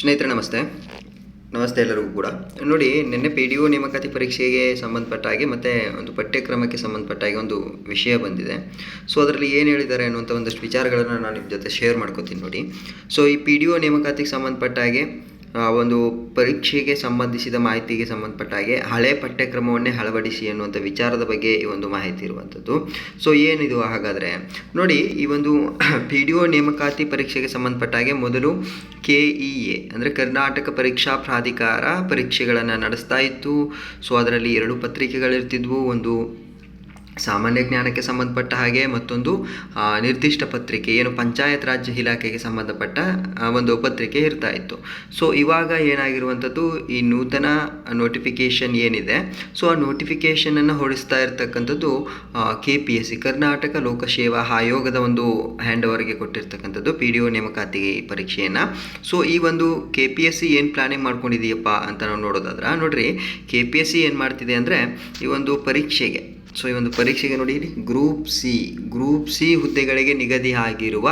ಸ್ನೇಹಿತರೆ, ನಮಸ್ತೆ. ನಮಸ್ತೆ ಎಲ್ಲರಿಗೂ ಕೂಡ. ನೋಡಿ, ನಿನ್ನೆ ಪಿ ಡಿ ಒ ನೇಮಕಾತಿ ಪರೀಕ್ಷೆಗೆ ಸಂಬಂಧಪಟ್ಟ ಹಾಗೆ ಮತ್ತು ಒಂದು ಪಠ್ಯಕ್ರಮಕ್ಕೆ ಸಂಬಂಧಪಟ್ಟ ಹಾಗೆ ಒಂದು ವಿಷಯ ಬಂದಿದೆ. ಸೊ ಅದರಲ್ಲಿ ಏನು ಹೇಳಿದ್ದಾರೆ ಅನ್ನುವಂಥ ಒಂದಷ್ಟು ವಿಚಾರಗಳನ್ನು ನಾನು ನಿಮ್ಮ ಜೊತೆ ಶೇರ್ ಮಾಡ್ಕೋತೀನಿ ನೋಡಿ. ಸೊ ಈ ಪಿ ಡಿ ಒ ನೇಮಕಾತಿಗೆ ಸಂಬಂಧಪಟ್ಟ ಹಾಗೆ ಒಂದು ಪರೀಕ್ಷೆಗೆ ಸಂಬಂಧಿಸಿದ ಮಾಹಿತಿಗೆ ಸಂಬಂಧಪಟ್ಟ ಹಾಗೆ ಹಳೆ ಪಠ್ಯಕ್ರಮವನ್ನೇ ಅಳವಡಿಸಿ ಅನ್ನುವಂಥ ವಿಚಾರದ ಬಗ್ಗೆ ಈ ಒಂದು ಮಾಹಿತಿ ಇರುವಂಥದ್ದು ಸೊ ಏನಿದು ಹಾಗಾದರೆ? ನೋಡಿ, ಈ ಒಂದು ಪಿ ಡಿ ಒ ನೇಮಕಾತಿ ಪರೀಕ್ಷೆಗೆ ಸಂಬಂಧಪಟ್ಟ ಹಾಗೆ ಮೊದಲು ಕೆ ಇ ಎ ಅಂದರೆ ಕರ್ನಾಟಕ ಪರೀಕ್ಷಾ ಪ್ರಾಧಿಕಾರ ಪರೀಕ್ಷೆಗಳನ್ನು ನಡೆಸ್ತಾ ಇತ್ತು. ಸೊ ಅದರಲ್ಲಿ ಎರಡು ಪತ್ರಿಕೆಗಳಿರ್ತಿದ್ವು. ಒಂದು ಸಾಮಾನ್ಯ ಜ್ಞಾನಕ್ಕೆ ಸಂಬಂಧಪಟ್ಟ ಹಾಗೆ ಮತ್ತೊಂದು ನಿರ್ದಿಷ್ಟ ಪತ್ರಿಕೆ, ಏನು ಪಂಚಾಯತ್ ರಾಜ್ ಇಲಾಖೆಗೆ ಸಂಬಂಧಪಟ್ಟ ಒಂದು ಪತ್ರಿಕೆ ಇರ್ತಾ ಇತ್ತು. ಸೊ ಇವಾಗ ಏನಾಗಿರುವಂಥದ್ದು, ಈ ನೂತನ ನೋಟಿಫಿಕೇಷನ್ ಏನಿದೆ ಸೊ ಆ ನೋಟಿಫಿಕೇಷನನ್ನು ಹೊರಡಿಸ್ತಾ ಇರ್ತಕ್ಕಂಥದ್ದು K P S C Karnataka ಲೋಕಸೇವಾ ಆಯೋಗದ ಒಂದು ಹ್ಯಾಂಡ್ ಓವರ್ಗೆ ಕೊಟ್ಟಿರ್ತಕ್ಕಂಥದ್ದು ಪಿ ಡಿ ಒ ನೇಮಕಾತಿ ಪರೀಕ್ಷೆಯನ್ನು. ಸೊ ಈ ಒಂದು ಕೆ ಪಿ ಎಸ್ ಸಿ ಏನು ಪ್ಲಾನಿಂಗ್ ಮಾಡ್ಕೊಂಡಿದೆಯಪ್ಪ ಅಂತ ನಾವು ನೋಡೋದಾದ್ರೆ, ನೋಡ್ರಿ ಕೆ ಪಿ ಎಸ್ ಸಿ ಏನು ಮಾಡ್ತಿದೆ ಅಂದರೆ, ಈ ಒಂದು ಪರೀಕ್ಷೆಗೆ ಸೊ ಈ ಒಂದು ಪರೀಕ್ಷೆಗೆ ನೋಡಿ ಇಲ್ಲಿ ಗ್ರೂಪ್ ಸಿ ಗ್ರೂಪ್ ಸಿ ಹುದ್ದೆಗಳಿಗೆ ನಿಗದಿ ಆಗಿರುವ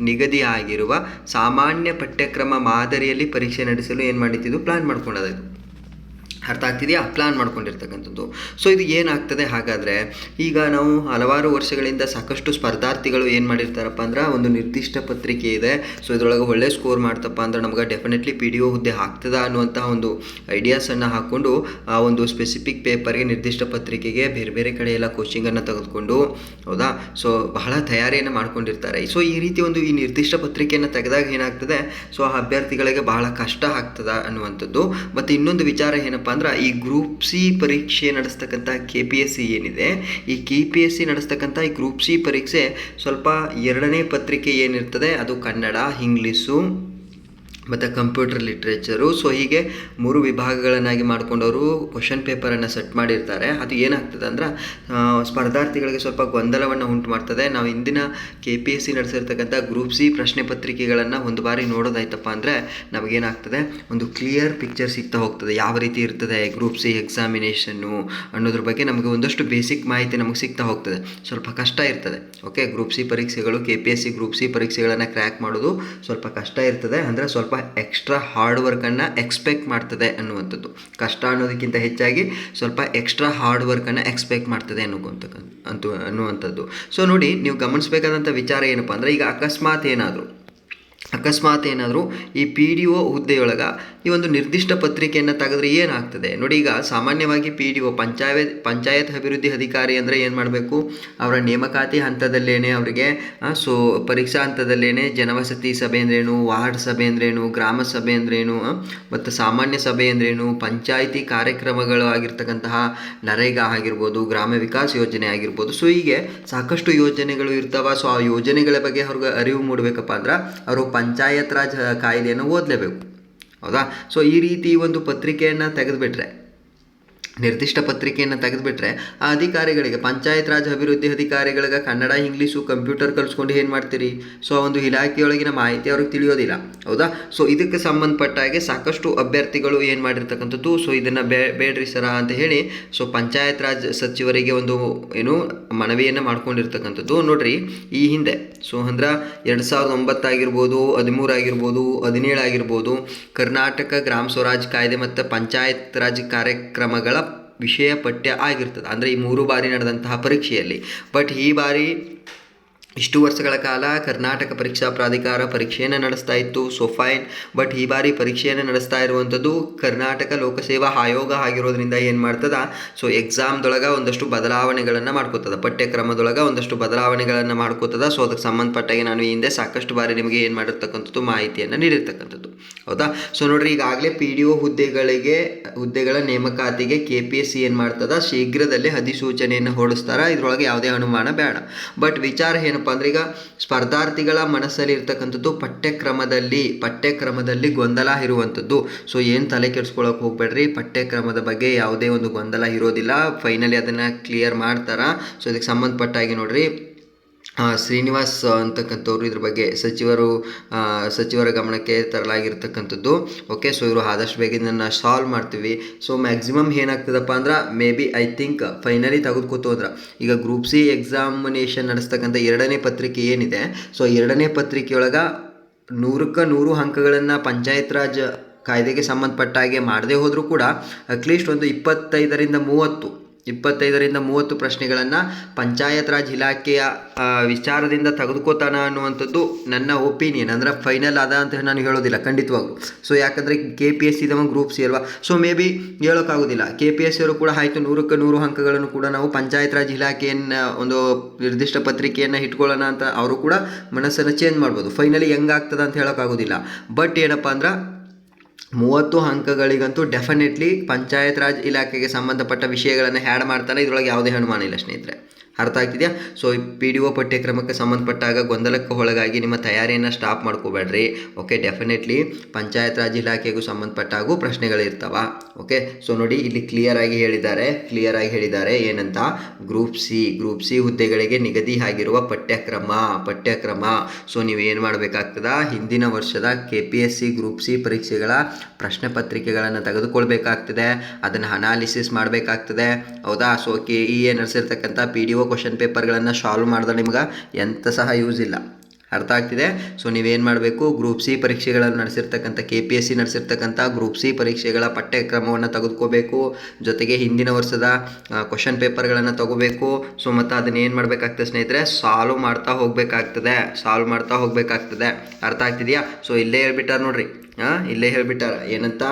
ನಿಗದಿ ಆಗಿರುವ ಸಾಮಾನ್ಯ ಪಠ್ಯಕ್ರಮ ಮಾದರಿಯಲ್ಲಿ ಪರೀಕ್ಷೆ ನಡೆಸಲು ಏನು ಮಾಡಿದ್ದು ಪ್ಲಾನ್ ಮಾಡ್ಕೊಂಡದ್ದು ಅರ್ಥ ಆಗ್ತಿದೆಯಾ? ಪ್ಲಾನ್ ಮಾಡ್ಕೊಂಡಿರ್ತಕ್ಕಂಥದ್ದು. ಸೊ ಇದು ಏನಾಗ್ತದೆ? ಹಾಗಾದರೆ, ಈಗ ನಾವು ಹಲವಾರು ವರ್ಷಗಳಿಂದ ಸಾಕಷ್ಟು ಸ್ಪರ್ಧಾರ್ಥಿಗಳು ಏನು ಮಾಡಿರ್ತಾರಪ್ಪ ಅಂದ್ರೆ, ಒಂದು ನಿರ್ದಿಷ್ಟ ಪತ್ರಿಕೆ ಇದೆ. ಸೊ ಇದರೊಳಗೆ ಒಳ್ಳೆ ಸ್ಕೋರ್ ಮಾಡ್ತಪ್ಪ ಅಂದ್ರೆ, ನಮ್ಗೆ ಡೆಫಿನೆಟ್ಲಿ ಪಿ ಡಿ ಒ ಹುದ್ದೆ ಆಗ್ತದ ಅನ್ನುವಂತಹ ಒಂದು ಐಡಿಯಾಸನ್ನು ಹಾಕ್ಕೊಂಡು ಆ ಒಂದು ಸ್ಪೆಸಿಫಿಕ್ ಪೇಪರ್ಗೆ ನಿರ್ದಿಷ್ಟ ಪತ್ರಿಕೆಗೆ ಬೇರೆ ಬೇರೆ ಕಡೆ ಎಲ್ಲ ಕೋಚಿಂಗನ್ನು ತೆಗೆದುಕೊಂಡು, ಹೌದಾ? ಸೊ ಬಹಳ ತಯಾರಿಯನ್ನು ಮಾಡ್ಕೊಂಡಿರ್ತಾರೆ. ಸೊ ಈ ರೀತಿ ಒಂದು ಈ ನಿರ್ದಿಷ್ಟ ಪತ್ರಿಕೆಯನ್ನು ತೆಗೆದಾಗ ಏನಾಗ್ತದೆ? ಸೊ ಆ ಅಭ್ಯರ್ಥಿಗಳಿಗೆ ಬಹಳ ಕಷ್ಟ ಆಗ್ತದ ಅನ್ನುವಂಥದ್ದು. ಮತ್ತು ಇನ್ನೊಂದು ವಿಚಾರ ಏನಪ್ಪ ಅಂದ್ರೆ ಈ ಗ್ರೂಪ್ ಸಿ ಪರೀಕ್ಷೆ ನಡೆಸ್ತಕ್ಕಂಥ ಕೆ ಪಿ ಎಸ್ ಸಿ ಏನಿದೆ, ಈ ಕೆ ಪಿ ಎಸ್ ಸಿ ನಡೆಸ್ತಕ್ಕಂಥ ಈ ಗ್ರೂಪ್ ಸಿ ಪರೀಕ್ಷೆ ಸ್ವಲ್ಪ ಎರಡನೇ ಪತ್ರಿಕೆ ಏನಿರ್ತದೆ, ಅದು ಕನ್ನಡ, ಇಂಗ್ಲೀಷು. ಮತ್ತು ಕಂಪ್ಯೂಟರ್ ಲಿಟ್ರೇಚರು ಸೊ ಹೀಗೆ ಮೂರು ವಿಭಾಗಗಳನ್ನಾಗಿ ಮಾಡ್ಕೊಂಡವರು ಕ್ವಶನ್ ಪೇಪರನ್ನು ಸೆಟ್ ಮಾಡಿರ್ತಾರೆ. ಅದು ಏನಾಗ್ತದೆ ಅಂದ್ರೆ ಸ್ಪರ್ಧಾರ್ಥಿಗಳಿಗೆ ಸ್ವಲ್ಪ ಗೊಂದಲವನ್ನು ಉಂಟು ಮಾಡ್ತದೆ ನಾವು ಇಂದಿನ ಕೆ ಪಿ ಎಸ್ ಸಿ ನಡೆಸಿರ್ತಕ್ಕಂಥ ಗ್ರೂಪ್ ಸಿ ಪ್ರಶ್ನೆ ಪತ್ರಿಕೆಗಳನ್ನು ಒಂದು ಬಾರಿ ನೋಡೋದಾಯ್ತಪ್ಪ ಅಂದರೆ ನಮಗೇನಾಗ್ತದೆ? ಒಂದು ಕ್ಲಿಯರ್ ಪಿಕ್ಚರ್ ಸಿಗ್ತಾ ಹೋಗ್ತದೆ. ಯಾವ ರೀತಿ ಇರ್ತದೆ ಗ್ರೂಪ್ ಸಿ ಎಕ್ಸಾಮಿನೇಷನ್ನು ಅನ್ನೋದ್ರ ಬಗ್ಗೆ ನಮಗೆ ಒಂದಷ್ಟು ಬೇಸಿಕ್ ಮಾಹಿತಿ ನಮಗೆ ಸಿಗ್ತಾ ಹೋಗ್ತದೆ. ಸ್ವಲ್ಪ ಕಷ್ಟ ಇರ್ತದೆ. ಓಕೆ ಗ್ರೂಪ್ ಸಿ ಪರೀಕ್ಷೆಗಳು K P S C group C ಪರೀಕ್ಷೆಗಳನ್ನು ಕ್ರ್ಯಾಕ್ ಮಾಡೋದು ಸ್ವಲ್ಪ ಕಷ್ಟ ಇರ್ತದೆ. ಅಂದರೆ ಸ್ವಲ್ಪ ಎಕ್ಸ್ಟ್ರಾ ಹಾರ್ಡ್ ವರ್ಕನ್ನು ಎಕ್ಸ್ಪೆಕ್ಟ್ ಮಾಡ್ತದೆ ಅನ್ನುವಂಥದ್ದು. ಕಷ್ಟ ಅನ್ನೋದಕ್ಕಿಂತ ಹೆಚ್ಚಾಗಿ ಸ್ವಲ್ಪ ಎಕ್ಸ್ಟ್ರಾ ಹಾರ್ಡ್ ವರ್ಕನ್ನು ಎಕ್ಸ್ಪೆಕ್ಟ್ ಮಾಡ್ತದೆ ಅನ್ನುವಂಥ ಅಂತ ಅನ್ನುವಂಥದ್ದು. ಸೊ ನೋಡಿ, ನೀವು ಗಮನಿಸಬೇಕಾದಂಥ ವಿಚಾರ ಏನಪ್ಪ ಅಂದರೆ ಈಗ ಅಕಸ್ಮಾತ್ ಏನಾದರೂ ಅಕಸ್ಮಾತ್ ಏನಾದರೂ ಈ ಪಿ ಡಿ ಒ ಹುದ್ದೆಯೊಳಗೆ ಈ ಒಂದು ನಿರ್ದಿಷ್ಟ ಪತ್ರಿಕೆಯನ್ನು ತೆಗೆದ್ರೆ ಏನಾಗ್ತದೆ? ನೋಡಿ ಈಗ ಸಾಮಾನ್ಯವಾಗಿ P D O panchayat panchayat ಅಭಿವೃದ್ಧಿ ಅಧಿಕಾರಿ ಅಂದರೆ ಏನು ಮಾಡಬೇಕು? ಅವರ ನೇಮಕಾತಿ ಹಂತದಲ್ಲೇನೆ ಅವರಿಗೆ ಸೊ, ಪರೀಕ್ಷಾ ಹಂತದಲ್ಲೇನೆ ಜನವಸತಿ ಸಭೆ ಅಂದ್ರೇನು, ವಾರ್ಡ್ ಸಭೆ ಅಂದ್ರೇನು, ಗ್ರಾಮ ಸಭೆ ಅಂದ್ರೇನು ಮತ್ತು ಸಾಮಾನ್ಯ ಸಭೆ ಅಂದ್ರೇನು, ಪಂಚಾಯಿತಿ ಕಾರ್ಯಕ್ರಮಗಳು ಆಗಿರ್ತಕ್ಕಂತಹ ನರೇಗಾ ಆಗಿರ್ಬೋದು, ಗ್ರಾಮ ವಿಕಾಸ್ ಯೋಜನೆ ಆಗಿರ್ಬೋದು. ಸೊ ಹೀಗೆ ಸಾಕಷ್ಟು ಯೋಜನೆಗಳು ಇರ್ತಾವ. ಸೊ ಆ ಯೋಜನೆಗಳ ಬಗ್ಗೆ ಅವ್ರಿಗೆ ಅರಿವು ಮೂಡಬೇಕಪ್ಪ ಅಂದ್ರೆ ಅವರು ಪಂಚಾಯತ್ ರಾಜ್ ಕಾಯ್ದೆಯನ್ನು ಓದಲೇಬೇಕು. ಹೌದಾ? ಸೊ ಈ ರೀತಿ ಒಂದು ಪತ್ರಿಕೆಯನ್ನು ತೆಗೆದುಬಿಟ್ರೆ ನಿರ್ದಿಷ್ಟ ಪತ್ರಿಕೆಯನ್ನು ತೆಗೆದುಬಿಟ್ರೆ ಆ ಅಧಿಕಾರಿಗಳಿಗೆ, ಪಂಚಾಯತ್ ರಾಜ್ ಅಭಿವೃದ್ಧಿ ಅಧಿಕಾರಿಗಳಿಗೆ ಕನ್ನಡ ಇಂಗ್ಲೀಷು ಕಂಪ್ಯೂಟರ್ ಕಲಿಸ್ಕೊಂಡು ಏನು ಮಾಡ್ತೀರಿ? ಸೊ ಒಂದು ಇಲಾಖೆಯೊಳಗಿನ ಮಾಹಿತಿ ಅವ್ರಿಗೆ ತಿಳಿಯೋದಿಲ್ಲ. ಹೌದಾ? ಸೊ, ಇದಕ್ಕೆ ಸಂಬಂಧಪಟ್ಟ ಹಾಗೆ ಸಾಕಷ್ಟು ಅಭ್ಯರ್ಥಿಗಳು ಏನು ಮಾಡಿರ್ತಕ್ಕಂಥದ್ದು, ಸೊ, ಇದನ್ನು ಬೇ, ಬೇಡ್ರಿ ಸರ ಅಂತ ಹೇಳಿ, ಸೊ, ಪಂಚಾಯತ್ ರಾಜ್ ಸಚಿವರಿಗೆ ಒಂದು ಏನು ಮನವಿಯನ್ನು ಮಾಡ್ಕೊಂಡಿರ್ತಕ್ಕಂಥದ್ದು. ನೋಡ್ರಿ, ಈ ಹಿಂದೆ, ಸೊ, ಅಂದ್ರೆ ಎರಡು ಸಾವಿರದ ಒಂಬತ್ತಾಗಿರ್ಬೋದು ಹದಿಮೂರು ಆಗಿರ್ಬೋದು, ಹದಿನೇಳು ಆಗಿರ್ಬೋದು, ಕರ್ನಾಟಕ ಗ್ರಾಮ ಸ್ವರಾಜ್ ಕಾಯ್ದೆ ಮತ್ತು ಪಂಚಾಯತ್ ರಾಜ್ ಕಾರ್ಯಕ್ರಮಗಳ ವಿಷಯ ಪಠ್ಯ ಆಗಿರ್ತದೆ. ಅಂದರೆ ಈ ಮೂರು ಬಾರಿ ನಡೆದಂತಹ ಪರೀಕ್ಷೆಯಲ್ಲಿ. ಬಟ್ ಈ ಬಾರಿ ಇಷ್ಟು ವರ್ಷಗಳ ಕಾಲ ಕರ್ನಾಟಕ ಪರೀಕ್ಷಾ ಪ್ರಾಧಿಕಾರ ಪರೀಕ್ಷೆಯನ್ನು ನಡೆಸ್ತಾ ಇತ್ತು. ಸೊ ಫೈನ್ ಬಟ್ ಈ ಬಾರಿ ಪರೀಕ್ಷೆಯನ್ನು ನಡೆಸ್ತಾ ಇರುವಂಥದ್ದು ಕರ್ನಾಟಕ ಲೋಕಸೇವಾ ಆಯೋಗ ಆಗಿರೋದ್ರಿಂದ ಏನು ಮಾಡ್ತದ? ಸೊ ಎಕ್ಸಾಮ್ದೊಳಗೆ ಒಂದಷ್ಟು ಬದಲಾವಣೆಗಳನ್ನು ಮಾಡ್ಕೋತದ. ಪಠ್ಯಕ್ರಮದೊಳಗೆ ಒಂದಷ್ಟು ಬದಲಾವಣೆಗಳನ್ನು ಮಾಡ್ಕೋತದ. ಸೊ ಅದಕ್ಕೆ ಸಂಬಂಧಪಟ್ಟಾಗೆ ನಾನು ಹಿಂದೆ ಸಾಕಷ್ಟು ಬಾರಿ ನಿಮಗೆ ಏನು ಮಾಡಿರ್ತಕ್ಕಂಥದ್ದು ಮಾಹಿತಿಯನ್ನು ನೀಡಿರ್ತಕ್ಕಂಥದ್ದು. ಹೌದಾ? ಸೊ ನೋಡ್ರಿ, ಈಗಾಗಲೇ ಪಿ ಡಿ ಒ ಹುದ್ದೆಗಳಿಗೆ, ಹುದ್ದೆಗಳ ನೇಮಕಾತಿಗೆ ಕೆ ಪಿ ಎಸ್ ಸಿ ಏನು ಮಾಡ್ತದ? ಶೀಘ್ರದಲ್ಲೇ ಅಧಿಸೂಚನೆಯನ್ನು ಹೊರಡಿಸ್ತಾರ. ಇದರೊಳಗೆ ಯಾವುದೇ ಅನುಮಾನ ಬೇಡ. ಬಟ್ ವಿಚಾರ ಏನಪ್ಪ ಅಂದ್ರೆ ಈಗ ಸ್ಪರ್ಧಾರ್ಥಿಗಳ ಮನಸ್ಸಲ್ಲಿ ಇರ್ತಕ್ಕಂಥದ್ದು ಪಠ್ಯಕ್ರಮದಲ್ಲಿ ಪಠ್ಯಕ್ರಮದಲ್ಲಿ ಗೊಂದಲ ಇರುವಂಥದ್ದು. ಸೊ ಏನು ತಲೆ ಕೆಡಿಸ್ಕೊಳಕ್ಕೆ ಹೋಗ್ಬೇಡ್ರಿ? ಪಠ್ಯಕ್ರಮದ ಬಗ್ಗೆ ಯಾವುದೇ ಒಂದು ಗೊಂದಲ ಇರೋದಿಲ್ಲ. ಫೈನಲಿ ಅದನ್ನು ಕ್ಲಿಯರ್ ಮಾಡ್ತಾರ? ಸೊ ಇದಕ್ಕೆ ಸಂಬಂಧಪಟ್ಟಾಗಿ ನೋಡ್ರಿ. ಶ್ರೀನಿವಾಸ್ ಅಂತಕ್ಕಂಥವ್ರು ಇದ್ರ ಬಗ್ಗೆ ಸಚಿವರು ಸಚಿವರ ಗಮನಕ್ಕೆ ತರಲಾಗಿರ್ತಕ್ಕಂಥದ್ದು. ಓಕೆ ಸೊ ಇವರು ಆದಷ್ಟು ಬೇಗ ಇದನ್ನು ಸಾಲ್ವ್ ಮಾಡ್ತೀವಿ. ಸೊ ಮ್ಯಾಕ್ಸಿಮಮ್ ಏನಾಗ್ತದಪ್ಪ ಅಂದ್ರೆ maybe I think finally ತೆಗೆದುಕೊತು ಅಂದ್ರೆ. ಈಗ ಗ್ರೂಪ್ ಸಿ ಎಕ್ಸಾಮಿನೇಷನ್ ನಡೆಸ್ತಕ್ಕಂಥ ಎರಡನೇ ಪತ್ರಿಕೆ ಏನಿದೆ ಸೊ ಎರಡನೇ ಪತ್ರಿಕೆಯೊಳಗೆ ನೂರಕ್ಕೆ ನೂರು ಅಂಕಗಳನ್ನು ಪಂಚಾಯತ್ ರಾಜ್ ಕಾಯ್ದೆಗೆ ಸಂಬಂಧಪಟ್ಟ ಹಾಗೆ ಮಾಡದೇ ಹೋದರೂ ಕೂಡ ಅಟ್ಲೀಸ್ಟ್ ಒಂದು ಇಪ್ಪತ್ತೈದರಿಂದ ಮೂವತ್ತು ಇಪ್ಪತ್ತೈದರಿಂದ ಮೂವತ್ತು ಪ್ರಶ್ನೆಗಳನ್ನು ಪಂಚಾಯತ್ ರಾಜ್ ಇಲಾಖೆಯ ವಿಚಾರದಿಂದ ತೆಗೆದುಕೋತಾನ ಅನ್ನುವಂಥದ್ದು ನನ್ನ ಒಪಿನಿಯನ್. ಅಂದ್ರೆ ಫೈನಲ್ ಅದ ಅಂತ ನಾನು ಹೇಳೋದಿಲ್ಲ ಖಂಡಿತವಾಗೂ ಸೊ ಯಾಕಂದರೆ ಕೆ ಪಿ ಎಸ್ ಸಿದವ ಗ್ರೂಪ್ ಸಿ ಅಲ್ವಾ? ಸೊ ಮೇ ಬಿ ಹೇಳೋಕ್ಕಾಗೋದಿಲ್ಲ. ಕೆ ಪಿ ಎಸ್ ಸಿಯವರು ಕೂಡ ಆಯಿತು, ನೂರಕ್ಕೆ ನೂರು ಅಂಕಗಳನ್ನು ಕೂಡ ನಾವು ಪಂಚಾಯತ್ ರಾಜ್ ಇಲಾಖೆಯನ್ನು, ಒಂದು ನಿರ್ದಿಷ್ಟ ಪತ್ರಿಕೆಯನ್ನು ಇಟ್ಕೊಳ್ಳೋಣ ಅಂತ ಅವರು ಕೂಡ ಮನಸ್ಸನ್ನು ಚೇಂಜ್ ಮಾಡ್ಬೋದು. ಫೈನಲಿ ಹೆಂಗಾಗ್ತದೆ ಅಂತ ಹೇಳೋಕ್ಕಾಗೋದಿಲ್ಲ. ಬಟ್ ಏನಪ್ಪ ಅಂದ್ರೆ ಮೂವತ್ತು ಅಂಕಗಳಿಗಂತೂ ಡೆಫಿನೆಟ್ಲಿ ಪಂಚಾಯತ್ ರಾಜ್ ಇಲಾಖೆಗೆ ಸಂಬಂಧಪಟ್ಟ ವಿಷಯಗಳನ್ನು ಹ್ಯಾಡ್ ಮಾಡ್ತಾನೆ ಇದರೊಳಗೆ ಯಾವುದೇ ಅನುಮಾನ ಇಲ್ಲ ಸ್ನೇಹಿತರೆ. ಅರ್ಥ ಆಗ್ತಿದೆಯಾ? ಸೊ ಈ ಪಿ ಡಿ ಒ ಪಠ್ಯಕ್ರಮಕ್ಕೆ ಸಂಬಂಧಪಟ್ಟಾಗ ಗೊಂದಲಕ್ಕೆ ಒಳಗಾಗಿ ನಿಮ್ಮ ತಯಾರಿಯನ್ನು ಸ್ಟಾಪ್ ಮಾಡ್ಕೋಬೇಡ್ರಿ. ಓಕೆ ಡೆಫಿನೆಟ್ಲಿ ಪಂಚಾಯತ್ ರಾಜ್ ಇಲಾಖೆಗೂ ಸಂಬಂಧಪಟ್ಟಾಗೂ ಪ್ರಶ್ನೆಗಳಿರ್ತಾವ ಓಕೆ ಸೊ ನೋಡಿ, ಇಲ್ಲಿ ಕ್ಲಿಯರ್ ಆಗಿ ಹೇಳಿದ್ದಾರೆ. ಕ್ಲಿಯರ್ ಆಗಿ ಹೇಳಿದ್ದಾರೆ ಏನಂತ? ಗ್ರೂಪ್ ಸಿ ಗ್ರೂಪ್ ಸಿ ಹುದ್ದೆಗಳಿಗೆ ನಿಗದಿ ಆಗಿರುವ ಪಠ್ಯಕ್ರಮ ಪಠ್ಯಕ್ರಮ. ಸೊ ನೀವು ಏನು ಮಾಡಬೇಕಾಗ್ತದ? ಹಿಂದಿನ ವರ್ಷದ K P S C group C ಪರೀಕ್ಷೆಗಳ ಪ್ರಶ್ನೆ ಪತ್ರಿಕೆಗಳನ್ನು ತೆಗೆದುಕೊಳ್ಬೇಕಾಗ್ತದೆ. ಅದನ್ನು ಅನಾಲಿಸಿಸ್ ಮಾಡಬೇಕಾಗ್ತದೆ. ಹೌದಾ? ಸೊ ಕೆ ಇ ಎ ನಡೆಸಿರ್ತಕ್ಕಂಥ ಪಿ ಡಿ ಒ ಕ್ವಶನ್ ಪೇಪರ್ಗಳನ್ನು ಸಾಲ್ವ್ ಮಾಡಿದ್ರೆ ನಿಮ್ಗೆ ಎಂಥ ಸಹ ಯೂಸ್ ಇಲ್ಲ. ಅರ್ಥ ಆಗ್ತಿದೆ? ಸೊ ನೀವೇನು ಮಾಡಬೇಕು? ಗ್ರೂಪ್ ಸಿ ಪರೀಕ್ಷೆಗಳನ್ನು ನಡೆಸಿರ್ತಕ್ಕಂಥ ಕೆ ಪಿ ಎಸ್ ಸಿ ನಡೆಸಿರ್ತಕ್ಕಂಥ ಗ್ರೂಪ್ ಸಿ ಪರೀಕ್ಷೆಗಳ ಪಠ್ಯಕ್ರಮವನ್ನು ತೆಗೆದುಕೋಬೇಕು. ಜೊತೆಗೆ ಹಿಂದಿನ ವರ್ಷದ ಕ್ವಶನ್ ಪೇಪರ್ಗಳನ್ನು ತಗೋಬೇಕು. ಸೊ ಮತ್ತು ಅದನ್ನ ಏನು ಮಾಡಬೇಕಾಗ್ತದೆ ಸ್ನೇಹಿತರೆ? ಸಾಲ್ವ್ ಮಾಡ್ತಾ ಹೋಗಬೇಕಾಗ್ತದೆ. ಸಾಲ್ವ್ ಮಾಡ್ತಾ ಹೋಗಬೇಕಾಗ್ತದೆ. ಅರ್ಥ ಆಗ್ತಿದೆಯಾ? ಸೊ ಇಲ್ಲೇ ಹೇಳ್ಬಿಟ್ಟಾರ ನೋಡ್ರಿ. ಹಾಂ ಇಲ್ಲೇ ಹೇಳ್ಬಿಟ್ಟಾರ. ಏನಂತ?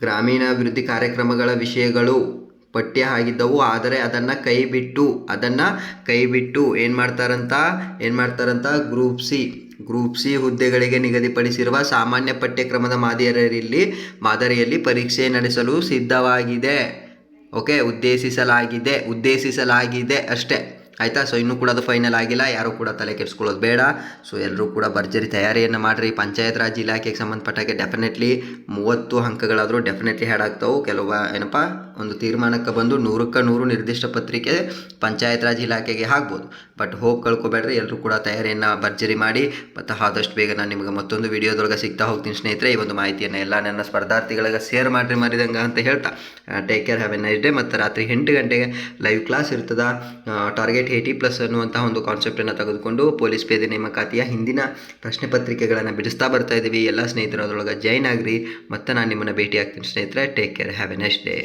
ಗ್ರಾಮೀಣಾಭಿವೃದ್ಧಿ ಕಾರ್ಯಕ್ರಮಗಳ ವಿಷಯಗಳು. ಪಠ್ಯ ಆಗಿದ್ದವು, ಆದರೆ ಅದನ್ನು ಕೈ ಬಿಟ್ಟು ಅದನ್ನು ಕೈ ಬಿಟ್ಟು ಏನು ಮಾಡ್ತಾರಂತ ಏನು ಮಾಡ್ತಾರಂತ? Group C. ಗ್ರೂಪ್ ಸಿ ಹುದ್ದೆಗಳಿಗೆ ನಿಗದಿಪಡಿಸಿರುವ ಸಾಮಾನ್ಯ ಪಠ್ಯಕ್ರಮದ ಮಾದರಿಯಲ್ಲಿ ಮಾದರಿಯಲ್ಲಿ ಪರೀಕ್ಷೆ ನಡೆಸಲು ಸಿದ್ಧವಾಗಿದೆ. ಓಕೆ, ಉದ್ದೇಶಿಸಲಾಗಿದೆ ಉದ್ದೇಶಿಸಲಾಗಿದೆ ಅಷ್ಟೇ. ಆಯಿತಾ? ಸೊ ಇನ್ನೂ ಕೂಡ ಅದು ಫೈನಲ್ ಆಗಿಲ್ಲ. ಯಾರೂ ಕೂಡ ತಲೆ ಕೆಡಿಸ್ಕೊಳ್ಳೋದು ಬೇಡ. ಸೊ ಎಲ್ಲರೂ ಕೂಡ ಭರ್ಜರಿ ತಯಾರಿಯನ್ನು ಮಾಡಿರಿ. ಪಂಚಾಯತ್ ರಾಜ್ ಇಲಾಖೆಗೆ ಸಂಬಂಧಪಟ್ಟಾಗೆ ಡೆಫಿನೆಟ್ಲಿ ಮೂವತ್ತು ಅಂಕಗಳಾದರೂ ಡೆಫಿನೆಟ್ಲಿ ಹ್ಯಾಡ್ ಆಗ್ತಾವೆ. ಕೆಲವು ಏನಪ್ಪ? ಒಂದು ತೀರ್ಮಾನಕ್ಕೆ ಬಂದು ನೂರಕ್ಕೆ ನೂರು ನಿರ್ದಿಷ್ಟ ಪತ್ರಿಕೆ ಪಂಚಾಯತ್ ರಾಜ್ ಇಲಾಖೆಗೆ ಹಾಕ್ಬೋದು. ಬಟ್ ಹೋಪ್ ಕಳ್ಕೊಬೇಡ್ರಿ. ಎಲ್ಲರೂ ಕೂಡ ತಯಾರಿಯನ್ನು ಭರ್ಜರಿ ಮಾಡಿ. ಮತ್ತು ಆದಷ್ಟು ಬೇಗ ನಾನು ನಿಮಗೆ ಮತ್ತೊಂದು ವಿಡಿಯೋದೊಳಗೆ ಸಿಗ್ತಾ ಹೋಗ್ತೀನಿ ಸ್ನೇಹಿತರೆ. ಈ ಒಂದು ಮಾಹಿತಿಯನ್ನು ಎಲ್ಲ ನನ್ನ ಸ್ಪರ್ಧಾರ್ಥಿಗಳಿಗೆ ಶೇರ್ ಮಾಡಿರಿ ಮರಿದಂಗೆ ಅಂತ ಹೇಳ್ತಾ. Take care have a nice day ಮತ್ತು ರಾತ್ರಿ ಎಂಟು ಗಂಟೆಗೆ ಲೈವ್ ಕ್ಲಾಸ್ ಇರ್ತದೆ. ಟಾರ್ಗೆಟ್ ಏಯ್ಟಿ ಪ್ಲಸ್ ಅನ್ನುವಂತಹ ಒಂದು ಕಾನ್ಸೆಪ್ಟನ್ನು ತೆಗೆದುಕೊಂಡು ಪೊಲೀಸ್ ಪೇದೆ ನೇಮಕಾತಿಯ ಹಿಂದಿನ ಪ್ರಶ್ನೆ ಪತ್ರಿಕೆಗಳನ್ನು ಬಿಡಿಸ್ತಾ ಬರ್ತಾ ಇದ್ದೀವಿ ಎಲ್ಲ ಸ್ನೇಹಿತರು ಅದರೊಳಗೆ ಜಾಯ್ನ್ ಆಗ್ರಿ ಮತ್ತೆ ನಾನು ನಿಮ್ಮನ್ನು ಭೇಟಿ ಆಗ್ತೀನಿ ಸ್ನೇಹಿತರೆ take care have a next day